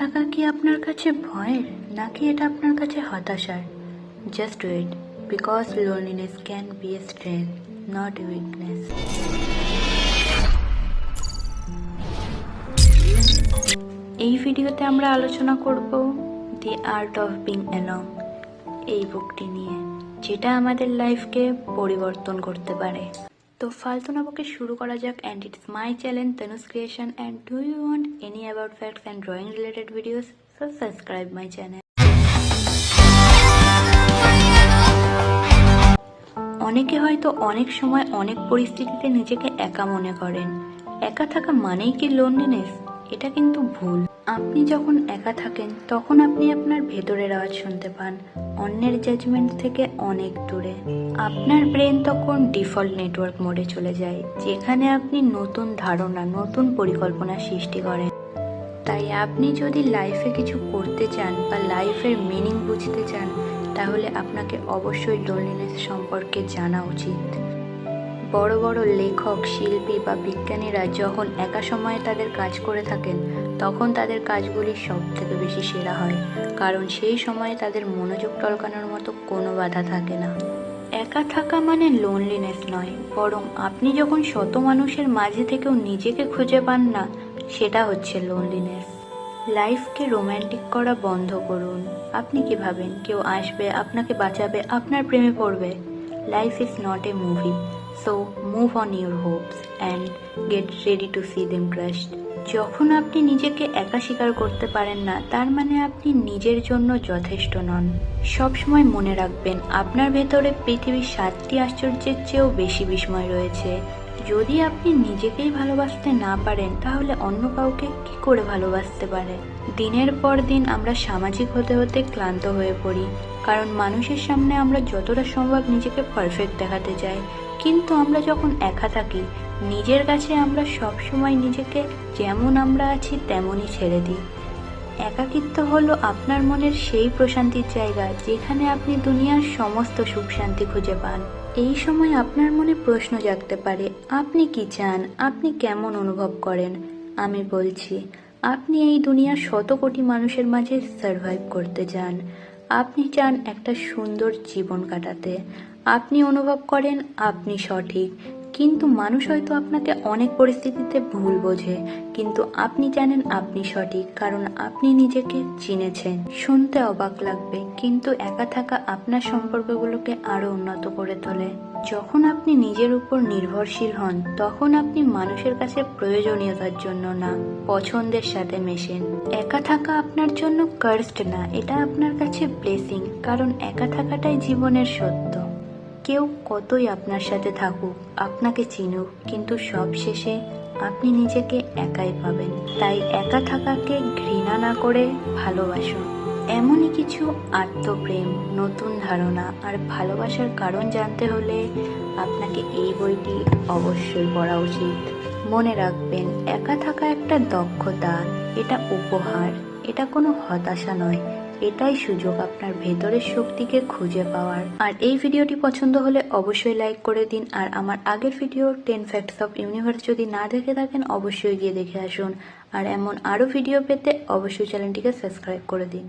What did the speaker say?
থাকা কি আপনার কাছে ভয়ের, নাকি এটা আপনার কাছে হতাশার? Just wait because loneliness can be a strength not weakness এই ভিডিওতে আমরা আলোচনা করব the art of being alone এই বুকটি নিয়ে, যেটা আমাদের লাইফকে পরিবর্তন করতে পারে। তো ফালতু নাবকে শুরু করা যাক and it's my channel Tanu's creation and do you want any about facts and drawing related videos so subscribe my channel অনেকে হয়তো অনেক সময় অনেক পরিস্থিতিতে নিজেকে একা মনে করেন। একা থাকা মানেই কি লোনলিনেস এটা কিন্তু ভুল। আপনি যখন একা থাকেন, তখন আপনি আপনার ভেতরের আওয়াজ শুনতে পান। অন্যের জাজমেন্ট থেকে অনেক দূরে। আপনার ব্রেন তখন ডিফল্ট নেটওয়ার্ক মোডে চলে যায়, যেখানে আপনি নতুন ধারণা, নতুন পরিকল্পনা সৃষ্টি করেন। তাই আপনি যদি লাইফে কিছু করতে চান বা লাইফের মিনিং বুঝতে চান, তাহলে আপনাকে অবশ্যই লোনলিনেস সম্পর্কে জানা উচিত। বড় বড় লেখক, শিল্পী বা বিজ্ঞানীরা যখন একা সময়ে তাদের কাজ করে থাকেন তখন তাদের কাজগুলি সব থেকে বেশি সেরা হয়, কারণ সেই সময়ে তাদের মনোযোগ টলকানোর মতো কোনো বাধা থাকে না। একা থাকা মানে লোনলিনেস নয়, বরং আপনি যখন শত মানুষের মাঝে থেকেও নিজেকে খুঁজে পান না, সেটা হচ্ছে লোনলিনেস লাইফকে রোম্যান্টিক করা বন্ধ করুন। আপনি কি ভাবেন? কেউ আসবে, আপনাকে বাঁচাবে, আপনার প্রেমে পড়বে। Life is not a movie so move on your hopes and get ready to see them crushed যখন আপনি নিজেকে একা স্বীকার করতে পারেন না, তার মানে আপনি নিজের জন্য যথেষ্ট নন। সবসময় মনে রাখবেন, আপনার ভেতরে পৃথিবীর সাতটি আশ্চর্যের চেয়েও বেশি বিস্ময় রয়েছে। যদি আপনি নিজেকেই ভালোবাসতে না পারেন, তাহলে অন্য কাউকে কি করে ভালোবাসতে পারে? দিনের পর দিন আমরা সামাজিক হতে হতে ক্লান্ত হয়ে পড়ি। কারণ মানুষের সামনে আমরা যতটা সম্ভব নিজেকে পারফেক্ট দেখাতে চাই। কিন্তু আমরা যখন একা থাকি, নিজের কাছে আমরা সবসময় নিজেকে যেমন আমরা আছি, তেমনই ছেড়ে দিই। একাকিত্ব হলো আপনার মনের সেই প্রশান্তির জায়গা, যেখানে আপনি দুনিয়ার সমস্ত সুখ শান্তি খুঁজে পান। এই সময় আপনার মনে প্রশ্ন জাগতে পারে, আপনি কি চান? আপনি কেমন অনুভব করেন? আমি বলছি, আপনি এই দুনিয়ার শত কোটি মানুষের মাঝে সার্ভাইভ করতে চান। আপনি চান একটা সুন্দর জীবন কাটাতে। আপনি অনুভব করেন, আপনি সঠিক। কিন্তু মানুষ হয়তো আপনাকে অনেক পরিস্থিতিতে ভুল বোঝে, কিন্তু আপনি জানেন আপনি সঠিক, কারণ আপনি নিজেকে চিনেছেন। শুনতে অবাক লাগবে, কিন্তু একা থাকা আপনার সম্পর্কগুলোকে আরও উন্নত করে তোলে। যখন আপনি নিজের উপর নির্ভরশীল হন, তখন আপনি মানুষের কাছে প্রয়োজনীয়তার জন্য না, পছন্দের সাথে মেশেন। একা থাকা আপনার জন্য কার্সড না, এটা আপনার কাছে ব্লেসিং কারণ একা থাকাটাই জীবনের সত্য। কেউ কতই আপনার সাথে থাকুক, আপনাকে চিনুক, কিন্তু সব শেষে আপনি নিজেকে একাই পাবেন। তাই একা থাকাকে ঘৃণা না করে ভালোবাসুন। এমনই কিছু আত্মপ্রেম, নতুন ধারণা আর ভালোবাসার কারণ জানতে হলে আপনাকে এই বইটি অবশ্যই পড়া উচিত। মনে রাখবেন, একা থাকা একটা দক্ষতা, এটা উপহার, এটা কোনো হতাশা নয়। এটাই সুযোগ আপনার ভেতরের শক্তিকে খুঁজে পাওয়ার। আর এই ভিডিওটি পছন্দ হলে অবশ্যই লাইক করে দিন, আর আমার আগের video ten facts of universe যদি না দেখে থাকেন, অবশ্যই গিয়ে দেখে আসুন। আর এমন আরও ভিডিও পেতে অবশ্যই চ্যানেলটিকে সাবস্ক্রাইব করে দিন।